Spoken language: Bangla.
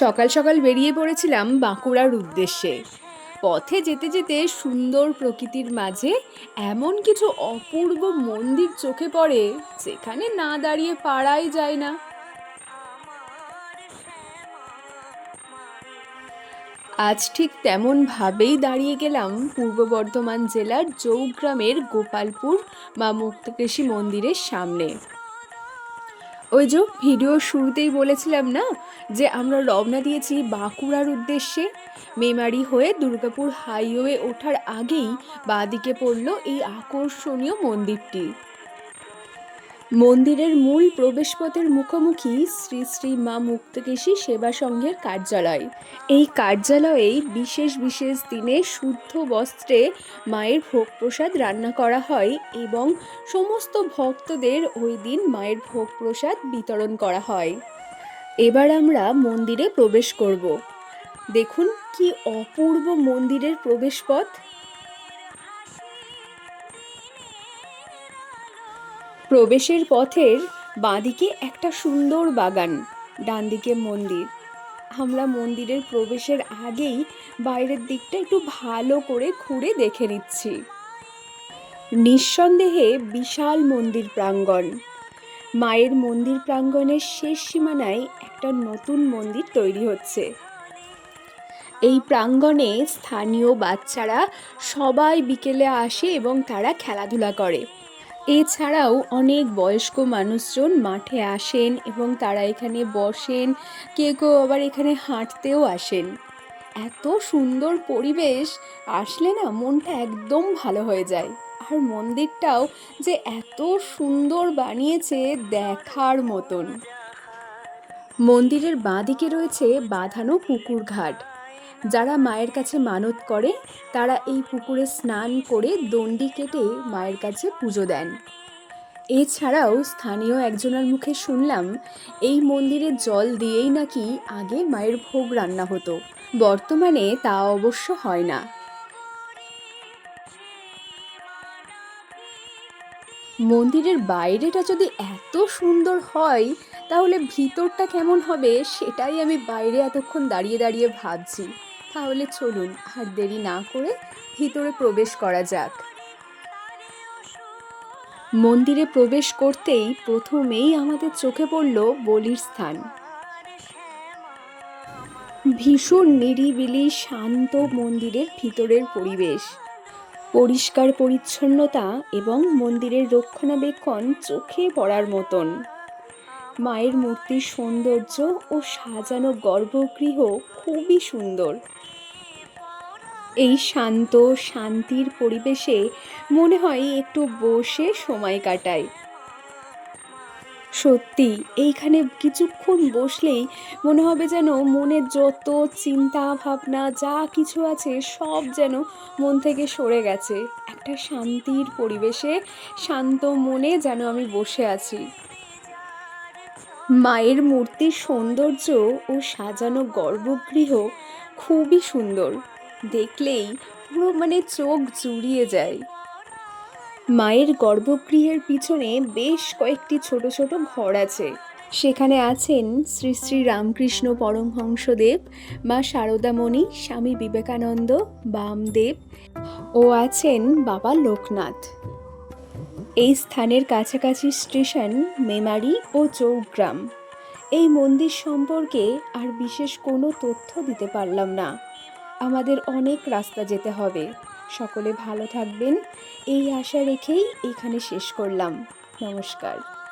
সকাল সকাল বেরিয়ে পড়েছিলাম বাঁকুড়ার উদ্দেশ্যে। পথে যেতে যেতে সুন্দর প্রকৃতির মাঝে এমন কিছু অপূর্ব মন্দির চোখে পড়ে যেখানে না দাঁড়িয়ে পাড়াই যায় না। আজ ঠিক তেমনভাবেই দাঁড়িয়ে গেলাম পূর্ব বর্ধমান জেলার জৌগ্রামের গোপালপুর মা মুক্তকেশী মন্দিরের সামনে। ওই যে ভিডিও শুরুতেই বলেছিলাম না, যে আমরা রওনা দিয়েছি বাঁকুড়ার উদ্দেশ্যে। মেমারি হয়ে দুর্গাপুর হাইওয়ে ওঠার আগেই বাঁদিকে পড়ল এই আকর্ষণীয় মন্দিরটি। মন্দিরের মূল প্রবেশপথের মুখোমুখি শ্রী শ্রী মা মুক্তকেশী সেবা সংঘের কার্যালয়। এই কার্যালয়েই বিশেষ বিশেষ দিনে শুদ্ধ বস্ত্রে মায়ের ভোগ প্রসাদ রান্না করা হয় এবং সমস্ত ভক্তদের ওই দিন মায়ের ভোগ প্রসাদ বিতরণ করা হয়। এবার আমরা মন্দিরে প্রবেশ করব। দেখুন কি অপূর্ব মন্দিরের প্রবেশপথ। প্রবেশের পথের বাঁদিকে একটা সুন্দর বাগান ডান দিকে মন্দির। আমরা মন্দিরের প্রবেশের আগেই বাইরের দিকটা একটু ভালো করে ঘুরে দেখে নিচ্ছি। নিঃসন্দেহে বিশাল মন্দির প্রাঙ্গণ। মায়ের মন্দির প্রাঙ্গণের শেষ সীমানায় একটা নতুন মন্দির তৈরি হচ্ছে। এই প্রাঙ্গণে স্থানীয় বাচ্চারা সবাই বিকেলে আসে এবং তারা খেলাধুলা করে। এছাড়াও অনেক বয়স্ক মানুষজন মাঠে আসেন এবং তারা এখানে বসেন, কেউ কেউ আবার এখানে হাঁটতেও আসেন। এত সুন্দর পরিবেশ, আসলে না মনটা একদম ভালো হয়ে যায়। আর মন্দিরটাও যে এত সুন্দর বানিয়েছে দেখার মতন। মন্দিরের বাঁদিকে রয়েছে বাঁধানো পুকুর ঘাট। যারা মায়ের কাছে মানত করে, তারা এই পুকুরে স্নান করে দণ্ডি কেটে মায়ের কাছে পুজো দেন। এছাড়াও স্থানীয় একজনের মুখে শুনলাম, এই মন্দিরে জল দিয়েই নাকি আগে মায়ের ভোগ রান্না হতো। বর্তমানে তা অবশ্য হয় না। মন্দিরের বাইরেটা যদি এত সুন্দর হয়, তাহলে ভিতরটা কেমন হবে সেটাই আমি বাইরে এতক্ষণ দাঁড়িয়ে দাঁড়িয়ে ভাবছি। তাহলে চলুন আর দেরি না করে ভিতরে প্রবেশ করা যাক। মন্দিরে প্রবেশ করতেই প্রথমেই আমাদের চোখে পড়ল বলির স্থান। ভীষণ নিরিবিলি, শান্ত মন্দিরের ভিতরের পরিবেশ। পরিষ্কার পরিচ্ছন্নতা এবং মন্দিরের রক্ষণাবেক্ষণ চোখে পড়ার মতন। মায়ের মূর্তির সৌন্দর্য ও সাজানো গর্ভগৃহ খুবই সুন্দর। এই শান্ত, শান্তির পরিবেশে মনে হয় একটু বসে সময় কাটাই। সত্যি, এইখানে কিছুক্ষণ বসলেই মনে হবে যেন মনের যত চিন্তা, ভাবনা, যা কিছু আছে সব যেন মন থেকে সরে গেছে। একটা শান্তির পরিবেশে, শান্ত মনে যেন আমি বসে আছি। মায়ের মূর্তির সৌন্দর্য ও সাজানো গর্ভগৃহ খুবই সুন্দর। দেখলেই পুরো মানে চোখ জুড়িয়ে যায়। মায়ের গর্ভগৃহের পিছনে বেশ কয়েকটি ছোট ছোট ঘর আছে। সেখানে আছেন শ্রী শ্রী রামকৃষ্ণ পরমহংসদেব, মা শারদামণি স্বামী বিবেকানন্দ, বামদেব ও আছেন বাবা লোকনাথ। এই স্থানের কাছাকাছি স্টেশন মেমারি ও চৌগ্রাম। এই মন্দির সম্পর্কে আর বিশেষ কোনো তথ্য দিতে পারলাম না। আমাদের অনেক রাস্তা যেতে হবে। সকলে ভালো থাকবেন। এই আশা রেখেই এখানে শেষ করলাম। নমস্কার।